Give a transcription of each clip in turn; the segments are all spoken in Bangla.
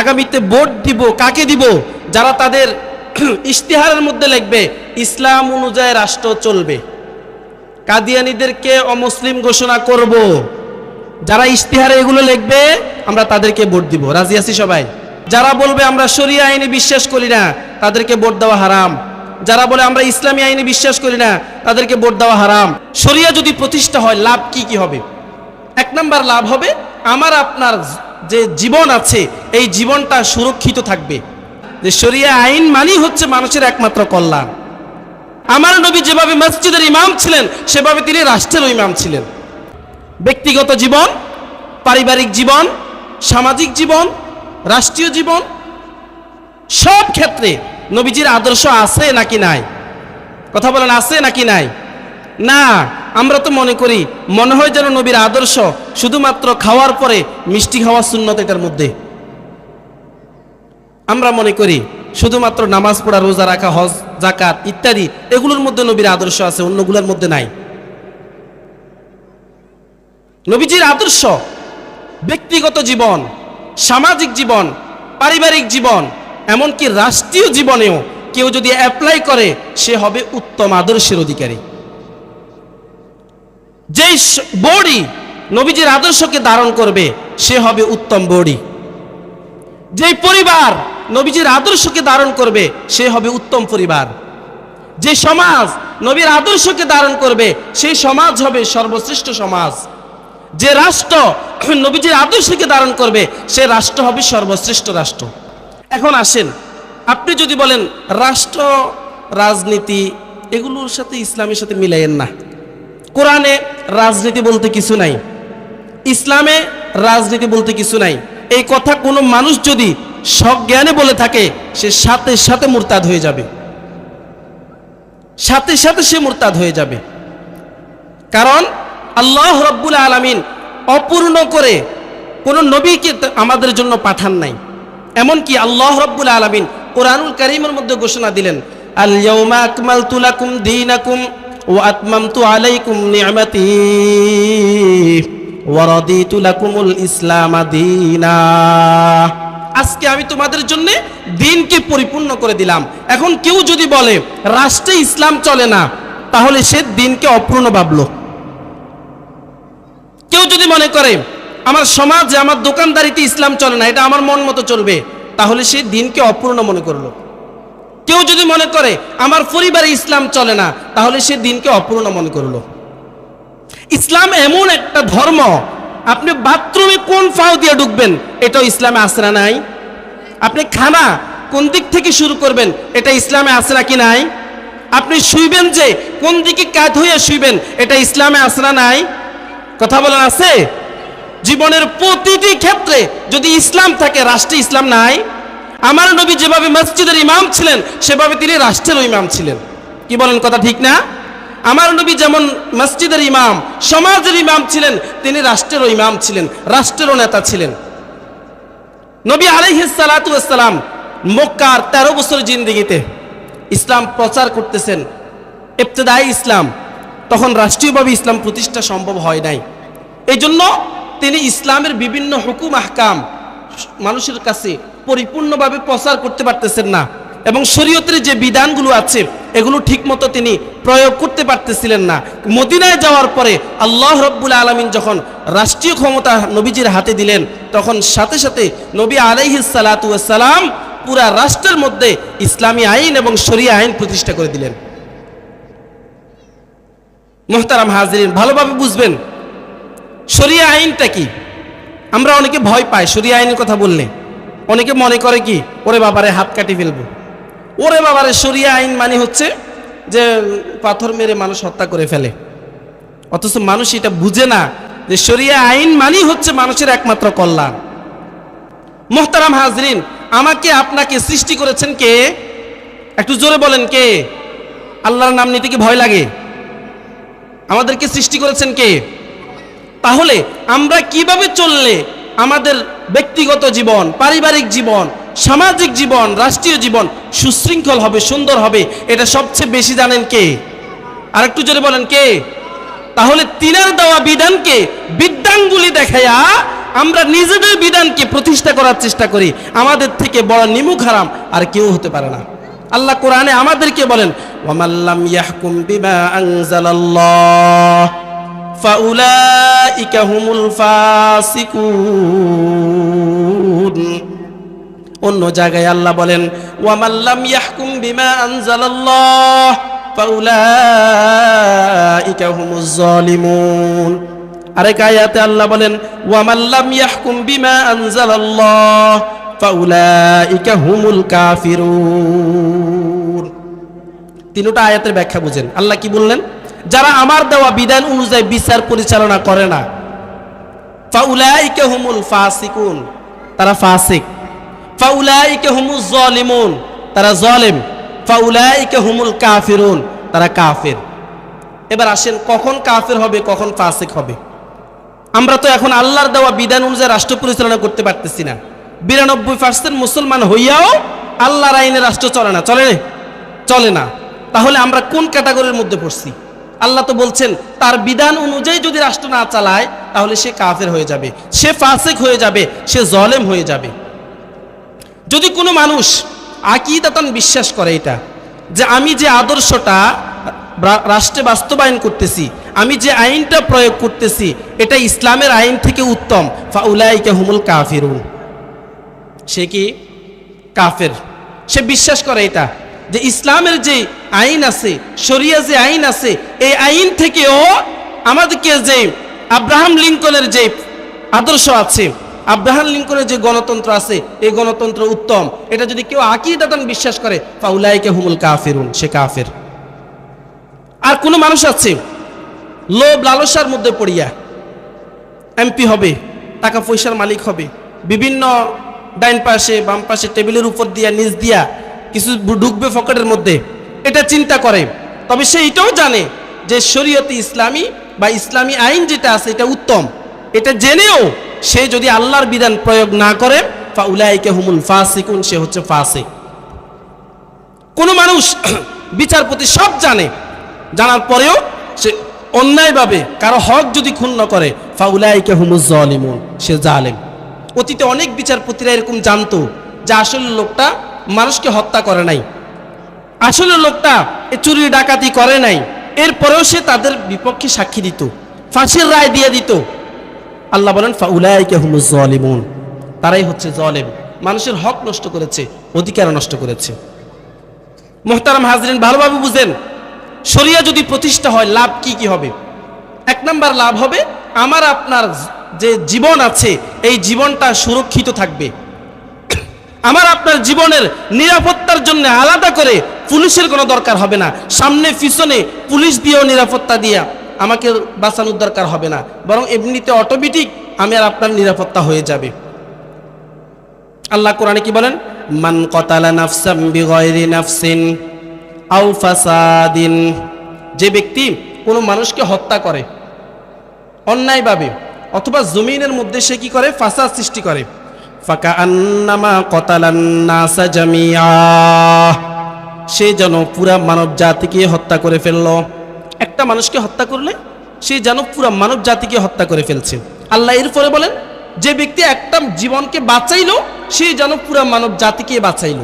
আগামীতে ভোট দিব, কাকে দিব? যারা তাদের ইশতেহারের মধ্যে লিখবে, ইসলাম অনুযায়ী রাষ্ট্র চলবে। কাদিয়ানিদেরকে অমুসলিম ঘোষণা করব। যারা ইশতেহারে এগুলো লিখবে, আমরা তাদেরকে ভোট দিব। রাজি আছি সবাই? যারা বলবে, আমরা শরিয়া আইনে বিশ্বাস করি না, তাদেরকে ভোট দেওয়া হারাম। যারা বলে, আমরা ইসলামী আইনে বিশ্বাস করি না, তাদেরকে ভোট দেওয়া হারাম। শরিয়া যদি প্রতিষ্ঠা হয়, লাভ কি কি হবে? এক নাম্বার লাভ হবে, আমার আপনার যে জীবন আছে, এই জীবনটা সুরক্ষিত থাকবে। যে শরিয়া আইন মানেই হচ্ছে মানুষের একমাত্র কল্যাণ। আমার নবী যেভাবে মসজিদের ইমাম ছিলেন, সেভাবে তিনি রাষ্ট্রেরও ইমাম ছিলেন। ব্যক্তিগত জীবন, পারিবারিক জীবন, সামাজিক জীবন, রাষ্ট্রীয় জীবন, সব ক্ষেত্রে নবীজির আদর্শ আছে নাকি নাই? কথা বলেন, আছে নাকি নাই? না, আমরা তো মনে করি, মনে হয় যেন নবীর আদর্শ শুধুমাত্র খাওয়ার পরে মিষ্টি খাওয়া শূন্যত এটার মধ্যে। আমরা মনে করি, শুধুমাত্র নামাজ পড়া, রোজা রাখা, হজ জাকাত ইত্যাদি, এগুলোর মধ্যে নবীর আদর্শ আছে, অন্যগুলোর মধ্যে নাই। নবীজির আদর্শ, ব্যক্তিগত জীবন, সামাজিক জীবন, পারিবারিক জীবন, এমনকি রাষ্ট্রীয় জীবনেও কেউ যদি অ্যাপ্লাই করে, সে হবে উত্তম আদর্শের অধিকারী। যেই বডি নবীজির আদর্শকে ধারণ করবে, সে হবে উত্তম বডি। যেই পরিবার নবীজির আদর্শকে ধারণ করবে, সে হবে উত্তম পরিবার। যে সমাজ নবীর আদর্শকে ধারণ করবে সেই সমাজ হবে সর্বশ্রেষ্ঠ সমাজ। যে রাষ্ট্র নবীজির আদর্শকে ধারণ করবে, সে রাষ্ট্র হবে সর্বশ্রেষ্ঠ রাষ্ট্র। এখন আসেন, আপনি যদি বলেন, রাষ্ট্র, রাজনীতি, এগুলোর সাথে ইসলামের সাথে মিলাইয়েন না। কোরআনে রাজনীতি বলতে কিছু নাই। ইসলামে রাজনীতি বলতে কিছু নাই। এই কথা কোনো মানুষ যদি সজ্ঞানে বলে থাকে, সে সাথে সাথে মুরতাদ হয়ে যাবে। সাথে সাথে সে মুরতাদ হয়ে যাবে। কারণ আল্লাহ রব্বুল আলমিন অপূর্ণ করে কোনো নবীকে আমাদের জন্য পাঠান নাই। এমনকি আল্লাহ রব্বুল আলমিন কোরআনুল করিমের মধ্যে ঘোষণা দিলেন আল্লাউমা আকমালতু লাকুম দীনাকুম। ওয়া আতমামতু আলাইকুম নি'মাতি ওয়া রাদিতু লাকুমুল আজকে আমি তোমাদের জন্য দিনকে পরিপূর্ণ করে দিলাম। এখন কেউ যদি বলে, রাষ্ট্রে ইসলাম চলে না, তাহলে সে দিনকে অপূর্ণ ভাবলো। কেউ যদি মনে করে, আমার সমাজে, আমার দোকানদারিতে ইসলাম চলে না, এটা আমার মন মতো চলবে, তাহলে সে দিনকে অপূর্ণ মনে করল। কেউ যদি মনে করে আমার পরিবারে ইসলাম চলে না, তাহলে সে দিনকে অপূর্ণ মনে করল। ইসলাম এমন একটা ধর্ম, আপনি বাথরুমে কোন ফাও দিয়ে ঢুকবেন, এটাও ইসলামে আসে না নাই? আপনি খানা কোন দিক থেকে শুরু করবেন, এটা ইসলামে আসে না কি নাই? আপনি শুইবেন যে কোন দিকে কাত হয়ে শুইবেন, এটা ইসলামে আসে না নাই? কথা বলেন আছে? জীবনের প্রতিটি ক্ষেত্রে যদি ইসলাম থাকে, রাষ্ট্রে ইসলাম নাই? আমার নবী যেভাবে মসজিদের ইমাম ছিলেন, সেভাবে তিনি রাষ্ট্রেরও ইমাম ছিলেন। কি বলেন কথা ঠিক না? আমার নবী যেমন মসজিদের ইমাম, সমাজের ইমাম ছিলেন, তিনি রাষ্ট্রেরও ইমাম ছিলেন, রাষ্ট্রেরও নেতা ছিলেন। নবী আলাইহিসালাম মক্কার তেরো বছর জিন্দিগিতে ইসলাম প্রচার করতেছেন ইবতদায়ী ইসলাম। তখন রাষ্ট্রীয়ভাবে ইসলাম প্রতিষ্ঠা সম্ভব হয় নাই। এই জন্য তিনি ইসলামের বিভিন্ন হুকুম, আহকাম মানুষের কাছে পরিপূর্ণভাবে প্রচার করতে পারতেছেন না। এবং শরীয়তের যে বিধানগুলো আছে, এগুলো ঠিকমতো তিনি প্রয়োগ করতে পারতেছিলেন না। মদিনায় যাওয়ার পরে আল্লাহ রব্বুল আলমিন যখন রাষ্ট্রীয় ক্ষমতা নবীজির হাতে দিলেন, তখন সাথে সাথে নবী আলাইহিসালাম পুরা রাষ্ট্রের মধ্যে ইসলামী আইন এবং শরিয়া আইন প্রতিষ্ঠা করে দিলেন। মোহতারাম হাজরিন, ভালোভাবে বুঝবেন, শরিয়া আইনটা কি? আমরা অনেকে ভয় পাই, শরিয়া আইনের কথা বললে। অনেকে মনে করে কি, ওরে বাবারে হাত কাটি ফেলব। ওরে বাবারে শরিয়া আইন মানে হচ্ছে যে পাথর মেরে মানুষ হত্যা করে ফেলে। অথচ মানুষ এটা বুঝে না যে শরিয়া আইন মানেই হচ্ছে মানুষের একমাত্র কল্যাণ। মোহতারাম হাজরিন, আমাকে আপনাকে সৃষ্টি করেছেন কে? একটু জোরে বলেন কে? আল্লাহর নাম নিতে কি ভয় লাগে? আমাদেরকে সৃষ্টি করেছেন কে? তাহলে আমরা কীভাবে চললে আমাদের ব্যক্তিগত জীবন, পারিবারিক জীবন, সামাজিক জীবন, রাষ্ট্রীয় জীবন সুশৃঙ্খল হবে, সুন্দর হবে, এটা সবচেয়ে বেশি জানেন কে? আর একটু জোরে বলেন কে? তাহলে তিনার দেওয়া বিধানকে, বিদ্যাঙ্গুলি দেখাইয়া আমরা নিজেদের বিধানকে প্রতিষ্ঠা করার চেষ্টা করি। আমাদের থেকে বড় নিমুখ হারাম আর কেউ হতে পারে না। আল্লাহ কোরআনে আমাদেরকে বলেন, ওয়ামাল্লাম ইয়াহকুম বিমা আনজালাল্লাহ। ফাউলাইকা হুমুল ফাসিকুন। অন্য জায়গায় আল্লাহ বলেন ওয়ামাল্লাম ইয়াহকুম বিমা আনজালাল্লাহ, ফাউলাইকা হুমুজ জালিমুন। আরেক আয়াতে আল্লাহ বলেন ওয়ামাল্লাম ইয়াহকুম বিমা আনজালাল্লাহ, ফাউলাইকা হুমুল কাফিরুন। তিনটা আয়াতের ব্যাখ্যা বুঝেন। আল্লাহ কি বললেন? যারা আমার দেওয়া বিধান অনুযায়ী বিচার পরিচালনা করে না। ফাউলাইকা হুমুল ফাসিকুন, তারা ফাসিক। ফাউলাইকা হুমুজ জালিমুন, তারা জালিম। ফাউলাইকা হুমুল কাফিরুন, তারা কাফির। এবার আসেন কখন কাফের হবে, কখন ফাসিক হবে। আমরা তো এখন আল্লাহর দেওয়া বিধান অনুযায়ী রাষ্ট্র পরিচালনা করতে পারতেছি না। বিরানব্বই পার্সেন্ট মুসলমান হইয়াও আল্লাহর আইনে রাষ্ট্র চলে না। চলে চলে না। তাহলে আমরা কোন ক্যাটাগরির মধ্যে পড়ছি? আল্লাহ তো বলছেন, তার বিধান অনুযায়ী যদি রাষ্ট্র না চালায়, তাহলে সে কাফের হয়ে যাবে, সে ফাসেক হয়ে যাবে, সে জলেম হয়ে যাবে। যদি কোনো মানুষ আকিদাতান বিশ্বাস করে এটা, যে আমি যে আদর্শটা রাষ্ট্রে বাস্তবায়ন করতেছি, আমি যে আইনটা প্রয়োগ করতেছি, এটা ইসলামের আইন থেকে উত্তম, ফাউলাইকা হুমুল কাফিরুন। সে কি? কাফের। সে বিশ্বাস করে এটা। যে ইসলামের যে আইন আছে, শরিয়া যে আইন আছে, এই আইন থেকেও আমাদেরকে যে আব্রাহাম লিঙ্কনের যে আদর্শ আছে, আব্রাহাম লিঙ্কনের যে গণতন্ত্র আছে, এই গণতন্ত্র উত্তম। এটা যদি কেউ আকিদাতান বিশ্বাস করে, ফাউলাইকে হুমুল কাফিরুন, সে কাফের। আর কোনো মানুষ আছে, লোভ লালসার মধ্যে পড়িয়া, এমপি হবে, টাকা পয়সার মালিক হবে, বিভিন্ন ডাইন পাশে বাম পাশে টেবিলের উপর দিয়া, নিচ দিয়া কিছু ঢুকবে পকেটের মধ্যে, এটা চিন্তা করে। তবে সে এটাও জানে যে শরীয়তে ইসলামী বা ইসলামী আইন যেটা আছে, এটা উত্তম। এটা জেনেও সে যদি আল্লাহর বিধান প্রয়োগ না করে, ফাউলাইকে হুমুল ফাসিকুন, সে হচ্ছে কোনো মানুষ বিচারপতি সব জানে, জানার পরেও সে অন্যায়ভাবে কারও হক যদি ক্ষুণ্ণ করে, ফাউলাইকে হুমুজ জালিমুন, সে জালেম। অতীতে অনেক বিচারপতিরা এরকম জানতো যে আসলে লোকটা মানুষকে হত্যা করে নাই। আসলে লোকটা এ চুরি ডাকাতি করে নাই। এরপরেও সে তাদের বিপক্ষে সাক্ষী দিত, ফাঁসির রায় দিয়ে দিত। আল্লাহ বলেন, ফাউলাইকে জালিমুন। তারাই হচ্ছে জলেম। মানুষের হক নষ্ট করেছে, অধিকার নষ্ট করেছে। মোহতারাম হাজরিন, ভালোভাবে বুঝেন, শরিয়া যদি প্রতিষ্ঠা হয়, লাভ কি কি হবে? এক নাম্বার লাভ হবে, আমার আপনার যে জীবন আছে, এই জীবনটা সুরক্ষিত থাকবে। আমার আপনার জীবনের নিরাপত্তার জন্য আলাদা করে পুলিশের কোনো দরকার হবে না। সামনে, পিছনে পুলিশ দিয়েও নিরাপত্তা দিয়া আমাকে বাঁচানোর দরকার হবে না। বরং এমনিতে অটোমেটিক আমি আর আপনার নিরাপত্তা হয়ে যাবে। আল্লাহ কোরআনে কি বলেন? মান কতালা নাফসাম বিগয়রি নাফসিন আও ফাসাদিন। যে ব্যক্তি কোনো মানুষকে হত্যা করে, অন্যায়ভাবে, অথবা জমিনের মধ্যে সে কি করে? ফাসাদ সৃষ্টি করে। নাসা জামিয়া সে যেন পুরা মানব জাতিকে হত্যা করে ফেলল। একটা মানুষকে হত্যা করলে সে যেন পুরা মানব জাতিকে হত্যা করে ফেলছে। আল্লাহ এর এরপরে বলেন, যে ব্যক্তি একটা জীবনকে বাঁচাইল, সে যেন পুরা মানব জাতিকে বাঁচাইল।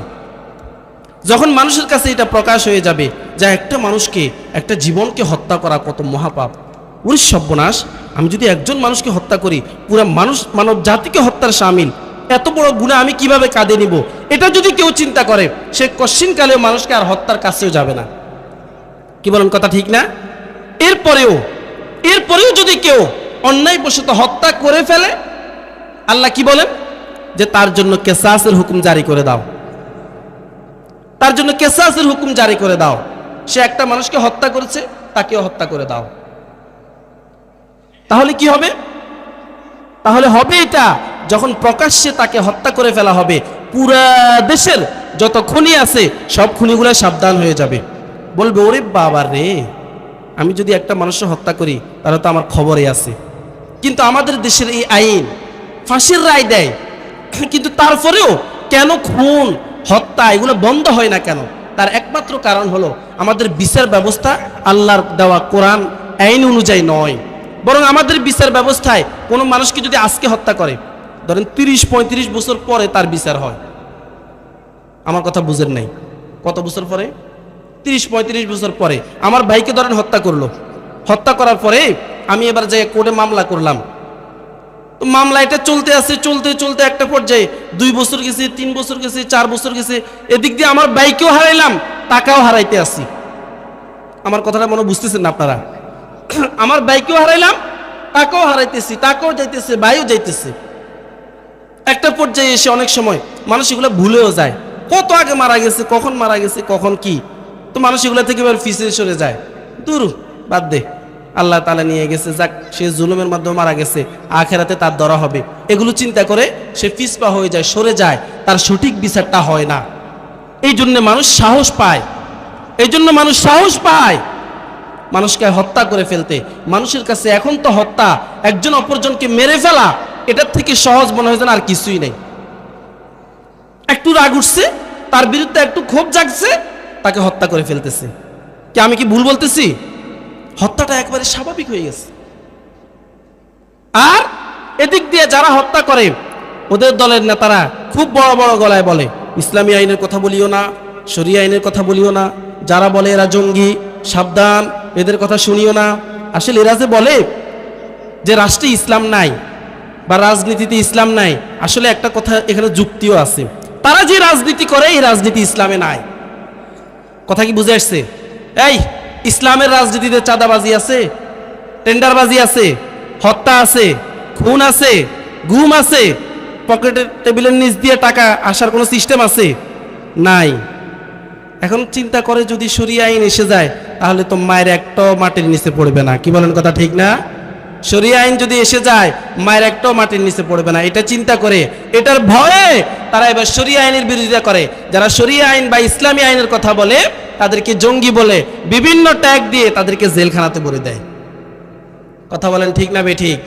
যখন মানুষের কাছে এটা প্রকাশ হয়ে যাবে যে একটা মানুষকে, একটা জীবনকে হত্যা করা কত মহাপাপ। ওর সর্বনাশ, আমি যদি একজন মানুষকে হত্যা করি, পুরা মানুষ, মানব জাতিকে হত্যার সামিল এত বড় গুণা আমি কীভাবে কাঁদে নিব? এটা যদি কেউ চিন্তা করে, সে কশ্চিন কালেও মানুষকে আর হত্যার কাছেও যাবে না। কি বলেন কথা ঠিক না? এরপরেও এরপরেও যদি কেউ অন্যায় অন্যায়বশত হত্যা করে ফেলে, আল্লাহ কি বলেন? যে তার জন্য কেসাসের হুকুম জারি করে দাও। তার জন্য কেসাসের হুকুম জারি করে দাও। সে একটা মানুষকে হত্যা করেছে, তাকেও হত্যা করে দাও। তাহলে কি হবে? তাহলে হবে এটা যখন প্রকাশ্যে তাকে হত্যা করে ফেলা হবে, পুরা দেশের যত খুনি আছে, সব খুনিগুলো সাবধান হয়ে যাবে। বলবে, ওরে বাবা রে, আমি যদি একটা মানুষকে হত্যা করি, তাহলে তো আমার খবরে আছে। কিন্তু আমাদের দেশের এই আইন ফাঁসির রায় দেয়। কিন্তু তারপরেও কেন খুন, হত্যা, এগুলো বন্ধ হয় না কেন? তার একমাত্র কারণ হলো আমাদের বিচার ব্যবস্থা আল্লাহর দেওয়া কোরআন আইন অনুযায়ী নয়। বরং আমাদের বিচার ব্যবস্থায় কোনো মানুষকে যদি আজকে হত্যা করে ধরেন তিরিশ, পঁয়ত্রিশ বছর পরে তার বিচার হয়। আমার কথা বুঝেন নাই। কত বছর পরে? তিরিশ, পঁয়ত্রিশ বছর পরে। আমার ভাইকে ধরেন হত্যা করল। হত্যা করার পরে আমি এবার যাই কোর্টে মামলা করলাম। তো মামলা এটা চলতে আছে, চলতে চলতে একটা পর্যায়ে দুই বছর গেছে, তিন বছর গেছে, চার বছর গেছে। এদিক দিয়ে আমার বাইকেও হারাইলাম টাকাও হারাইতে আসি। আমার কথাটা মনে বুঝতেছেন না আপনারা? আমার বাইকেও হারাইলাম টাকাও হারাইতেছি টাকাও যাইতেছে বাইও যাইতেছে। একটা পর্যায়ে এসে অনেক সময় মানুষ এগুলো ভুলেও যায়। কত আগে মারা গেছে, কখন মারা গেছে, কখন কি? তো মানুষ এগুলো থেকে এবার ফিসে সরে যায়। দূর, বাদ দে। আল্লাহ তালা নিয়ে গেছে, যাক, সে জুলুমের মাধ্যমে মারা গেছে, আখেরাতে তার ধরা হবে। এগুলো চিন্তা করে সে ফিসপা হয়ে যায়, সরে যায়, তার সঠিক বিচারটা হয় না। এই জন্য মানুষ সাহস পায়। এই জন্য মানুষ সাহস পায় মানুষকে হত্যা করে ফেলতে। মানুষের কাছে এখন তো হত্যা, একজন অপরজনকে মেরে ফেলা। এটার থেকে সহজ মনে হয় আর কিছুই নেই। একটু রাগ উঠছে, তার বিরুদ্ধে একটু ক্ষোভ জাগছে, তাকে হত্যা করে ফেলতেছে। কি আমি কি ভুল বলতেছি? হত্যাটা একবারে স্বাভাবিক হয়ে গেছে। আর এদিক দিয়ে যারা হত্যা করে, ওদের দলের নেতারা খুব বড় বড় গলায় বলে, ইসলামী আইনের কথা বলিও না, শরিয়া আইনের কথা বলিও না, যারা বলে এরা জঙ্গি, সাবধান, এদের কথা শুনিও না। আসলে এরা যে বলে যে রাষ্ট্রে ইসলাম নাই বা রাজনীতিতে ইসলাম নাই, আসলে একটা কথা এখানে যুক্তিও আছে। তারা যে রাজনীতি করে, এই রাজনীতি ইসলামে নাই। কথা কি বুঝে আসছে? এই, ইসলামের রাজনীতিতে চাঁদাবাজি আছে, টেন্ডারবাজি আছে, হত্যা আছে, খুন আছে ঘুম আছে, পকেটের টেবিলের নিচ দিয়ে টাকা আসার কোনো সিস্টেম আছে? নাই। এখন চিন্তা করে যদি সরিয়ে আইন এসে যায়, তাহলে তো মায়ের একটাও মাটির নিচে পড়বে না। কি বলেন কথা ঠিক না? সরিয়ে আইন যদি এসে যায়, মায়ের একটাও মাটির নিচে পড়বে না। এটা চিন্তা করে, এটার ভয়ে তারা এবার সরিয়ে আইনের বিরোধিতা করে। যারা সরিয়ে আইন বা ইসলামী আইনের কথা বলে, তাদেরকে জঙ্গি বলে, বিভিন্ন ট্যাগ দিয়ে তাদেরকে জেলখানাতে ভরে দেয়। কথা বলেন ঠিক না বে ঠিক?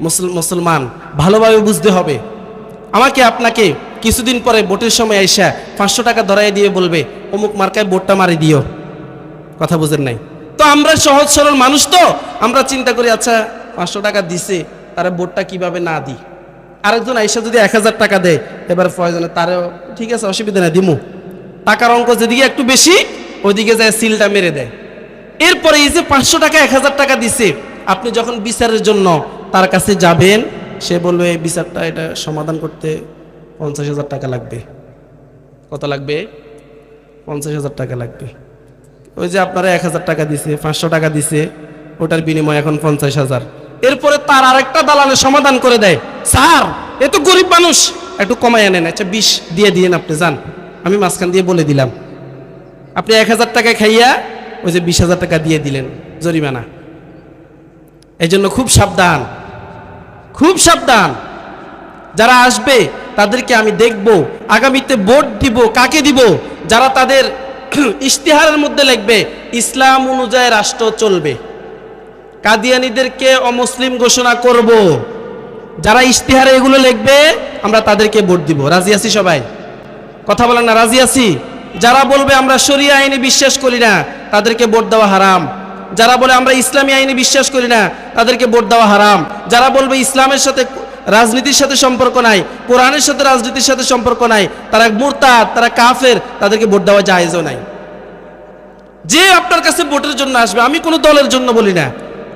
মুসল- মুসলমান, ভালোভাবে বুঝতে হবে। আমাকে আপনাকে কিছুদিন পরে ভোটের সময় আইসা পাঁচশো টাকা ধরাই দিয়ে বলবে, অমুক মার্কায় ভোটটা মারি দিও। কথা বুঝেন নাই। তো আমরা সহজ সরল মানুষ তো, আমরা চিন্তা করি আচ্ছা পাঁচশো টাকা দিছে, তারা বোর্ডটা কীভাবে না দিই? আরেকজন আইসা যদি এক হাজার টাকা দেয়, এবার প্রয়োজনে তারও, ঠিক আছে, অসুবিধা নেই, দিমু। টাকার অঙ্ক যেদিকে একটু বেশি, ওইদিকে যায় সিলটা মেরে দেয়। এরপরে এই যে পাঁচশো টাকা, এক হাজার টাকা দিছে, আপনি যখন বিচারের জন্য তার কাছে যাবেন, সে বলবে, এই বিচারটা, এটা সমাধান করতে পঞ্চাশ হাজার টাকা লাগবে। কত লাগবে? পঞ্চাশ হাজার টাকা লাগবে। ওই যে আপনারা এক হাজার টাকা দিছে, পাঁচশো টাকা দিছে ওটার বিনিময় এখন পঞ্চাশ হাজার। এরপরে তার আরেকটা দালালে সমাধান করে দেয়। স্যার, এ তো গরিব মানুষ। একটু কমাই আনেন আচ্ছা বিশ দিয়ে দিয়েন আপনি, যান। আমি মাঝখান দিয়ে বলে দিলাম। আপনি এক হাজার টাকা খাইয়া ওই যে বিশ হাজার টাকা দিয়ে দিলেন, জরিমানা। এই জন্য খুব সাবধান। খুব সাবধান। যারা আসবে, তাদেরকে আমি দেখব, আগামীতে ভোট দিব, কাকে দিব? যারা তাদের ইশতেহারের মধ্যে লিখবে, ইসলাম অনুযায়ী রাষ্ট্র চলবে। কাদিয়ানিদেরকে অমুসলিম ঘোষণা করব। যারা ইশতেহারে এগুলো লিখবে, আমরা তাদেরকে ভোট দিব। রাজি আছি সবাই? কথা বলেন না, রাজি আছি? যারা বলবে, আমরা শরিয়া আইনে বিশ্বাস করি না, তাদেরকে ভোট দেওয়া হারাম। যারা বলে, আমরা ইসলামী আইনে বিশ্বাস করি না, তাদেরকে ভোট দেওয়া হারাম। যারা বলবে, ইসলামের সাথে রাজনীতির সাথে সম্পর্ক নাই, কোরআনের সাথে রাজনীতির সাথে সম্পর্ক নাই, তারা মুরতাদ, তারা কাফের, তাদেরকে ভোট দেওয়া জায়েজও নাই। যে আপনার কাছে ভোটের জন্য আসবে, আমি কোনো দলের জন্য বলি না।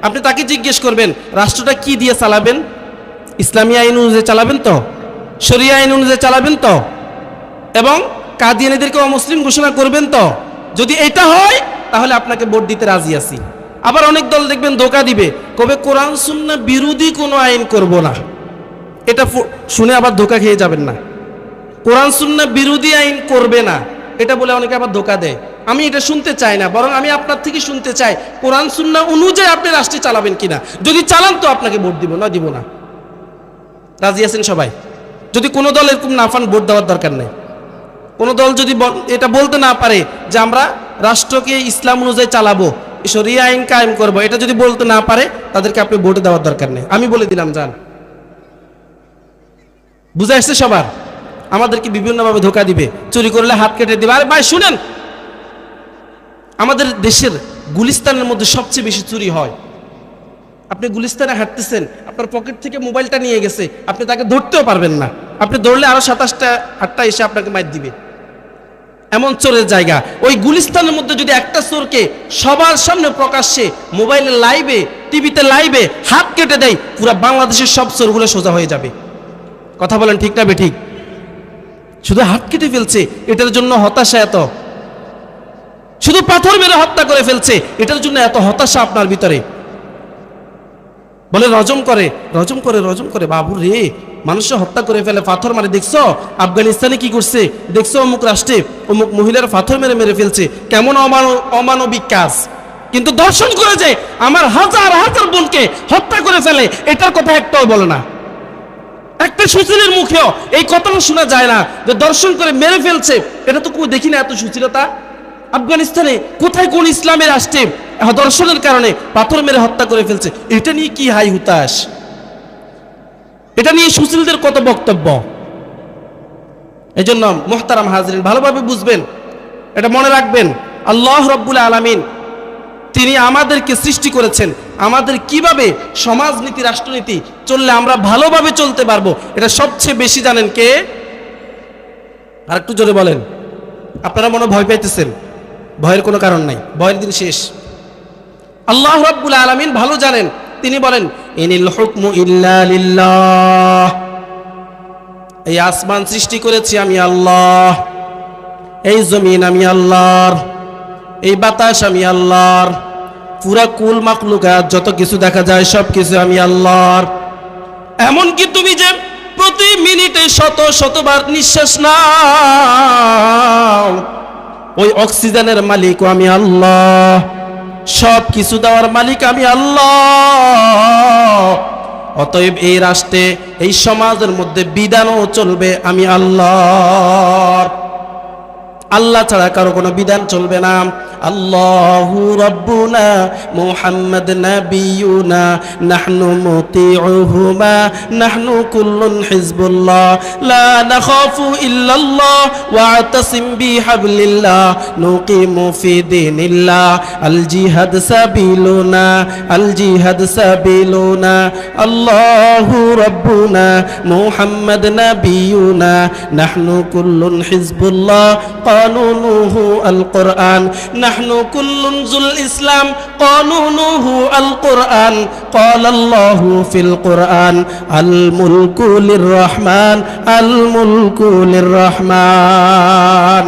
আপনি তাকে জিজ্ঞেস করবেন, রাষ্ট্রটা কি দিয়ে চালাবেন? ইসলামী আইন অনুযায়ী চালাবেন তো? শরিয়া আইন অনুযায়ী চালাবেন তো? এবং কাদিয়ানিদেরকে অমুসলিম ঘোষণা করবেন তো? যদি এটা হয়, তাহলে আপনাকে ভোট দিতে রাজি আছি। আবার অনেক দল দেখবেন ধোকা দিবে, কবে কোরআন সুন্না বিরোধী কোনো আইন করব না? এটা শুনে আবার ধোকা খেয়ে যাবেন না। কোরআন সুন্না বিরোধী আইন করবে না। এটা বলে অনেকে আবার ধোকা দেয়। আমি এটা শুনতে চাই না, বরং আমি আপনার থেকে শুনতে চাই, কোরআন, সুন্না অনুযায়ী আপনি রাষ্ট্রে চালাবেন কিনা? যদি চালান তো আপনাকে ভোট দিব না দিব না। রাজি আছেন সবাই? যদি কোনো দল এরকম না পান, ভোট দেওয়ার দরকার নেই। কোনো দল যদি এটা বলতে না পারে যে আমরা রাষ্ট্রকে ইসলাম অনুযায়ী চালাবো, শরিয়া আইন কায়েম করব, এটা যদি বলতে না পারে, তাদেরকে আপনি ভোট দেওয়ার দরকার নেই। আমি বলে দিলাম, যান। বুঝে আসছে সবার? আমাদেরকে বিভিন্নভাবে ধোকা দিবে। চুরি করলে হাত কেটে দিবে। আরে ভাই, শুনেন আমাদের দেশের গুলিস্তানের মধ্যে সবচেয়ে বেশি চুরি হয়। আপনি গুলিস্তানে হাঁটতেছেন, আপনার পকেট থেকে মোবাইলটা নিয়ে গেছে, আপনি তাকে ধরতেও পারবেন না। আপনি ধরলে আরও সাতাশটা, আটটা এসে আপনাকে মাইর দিবে। এমন চোরের জায়গা। ওই গুলিস্তানের মধ্যে যদি একটা চোরকে সবার সামনে প্রকাশ্যে মোবাইলে লাইভে, টিভিতে লাইভে হাত কেটে দেয়, পুরো বাংলাদেশের সব চোরগুলো সোজা হয়ে যাবে। কথা বলেন ঠিক না বে ঠিক? শুধু হাত কেটে ফেলছে, এটার জন্য হতাশা এত। শুধু পাথর মেরে হত্যা করে ফেলছে, এটার জন্য এত হতাশা আপনার ভিতরে? বলে রজম করে রজম করে রজম করে, বাবু রে, মানুষে হত্যা করে ফেলে, পাথর মারে, দেখছ? আফগানিস্তানে কি করছে? দেখছ অমুক রাষ্ট্রে, অমুক মহিলার পাথর মেরে মেরে ফেলছে। কেমন অমানব অমানবিক কাজ। কিন্তু দর্শন করে যে আমার হাজার হাজার বোনকে হত্যা করে ফেলে, এটার কথা একটাও বলে না। একটা সুশীলের মুখেও এই কথাটা শোনা যায় না যে দর্শন করে মেরে ফেলছে। এটা তো কেউ দেখি না এত সুশীলতা আফগানিস্তানে কোথায় কোন ইসলামের রাষ্ট্রে দর্শনের কারণে পাথর মেরে হত্যা করে ফেলছে। এটা নিয়ে কি হাই হুতাশ? এটা নিয়ে সুশীলদের কত বক্তব্য? এই জন্য মোহতারাম হাজরিন, ভালোভাবে বুঝবেন, এটা মনে রাখবেন, আল্লাহ রব্বুল আলামিন তিনি আমাদেরকে সৃষ্টি করেছেন। আমাদের কীভাবে সমাজনীতি রাষ্ট্রনীতি চললে আমরা ভালোভাবে চলতে পারব? এটা সবচেয়ে বেশি জানেন কে? আর একটু জোরে বলেন। আপনারা মনে ভয় পাইতেছেন। ভয়ের কোনো কারণ নাই। ভয়ের দিন শেষ। আল্লাহ রাব্বুল আলামিন ভালো জানেন। তিনি বলেন, ইনিল হুকমু ইল্লা লিল্লাহ। এই আসমান সৃষ্টি করেছি আমি আল্লাহ। এই জমিন আমি আল্লাহর। এই বাতাস আমি আল্লাহর। পুরা কুল মাকলুকাত যত কিছু দেখা যায় সব কিছু আমি আল্লাহর। এমনকি তুমি যে প্রতি মিনিটে শত শতবার নিঃশ্বাস নাও ওই অক্সিজেনের মালিক আমি আল্লাহ। সব কিছু দেওয়ার মালিক আমি আল্লাহ। অতএব এই রাষ্ট্রে, এই সমাজের মধ্যে বিধানও চলবে আমি আল্লাহ আল্লাহ ছাড়া কারও কোনো বিধান চলবে না। আল্লাহু রব্বুনা মুহাম্মদ নাবিয়ুনা, নাহনু মুতিউহুমা, নাহনু কুল্লুন হিজবুল্লাহ, লা নাখাফু ইল্লাল্লাহ ওয়া আতাসিম বিহাবলিল্লাহ, নুকিমু ফি দীনিল্লাহ, আল জিহাদ সাবিলুনা, আল জিহাদ সাবিলুনা, আল্লাহু রব্বুনা মুহাম্মদ নাবিয়ুনা, নাহনু কুল্লুন হিজবুল্লাহ قانونه القرآن نحن كل ذو الإسلام قانونه القرآن قال الله في القرآن الملك للرحمن الملك للرحمن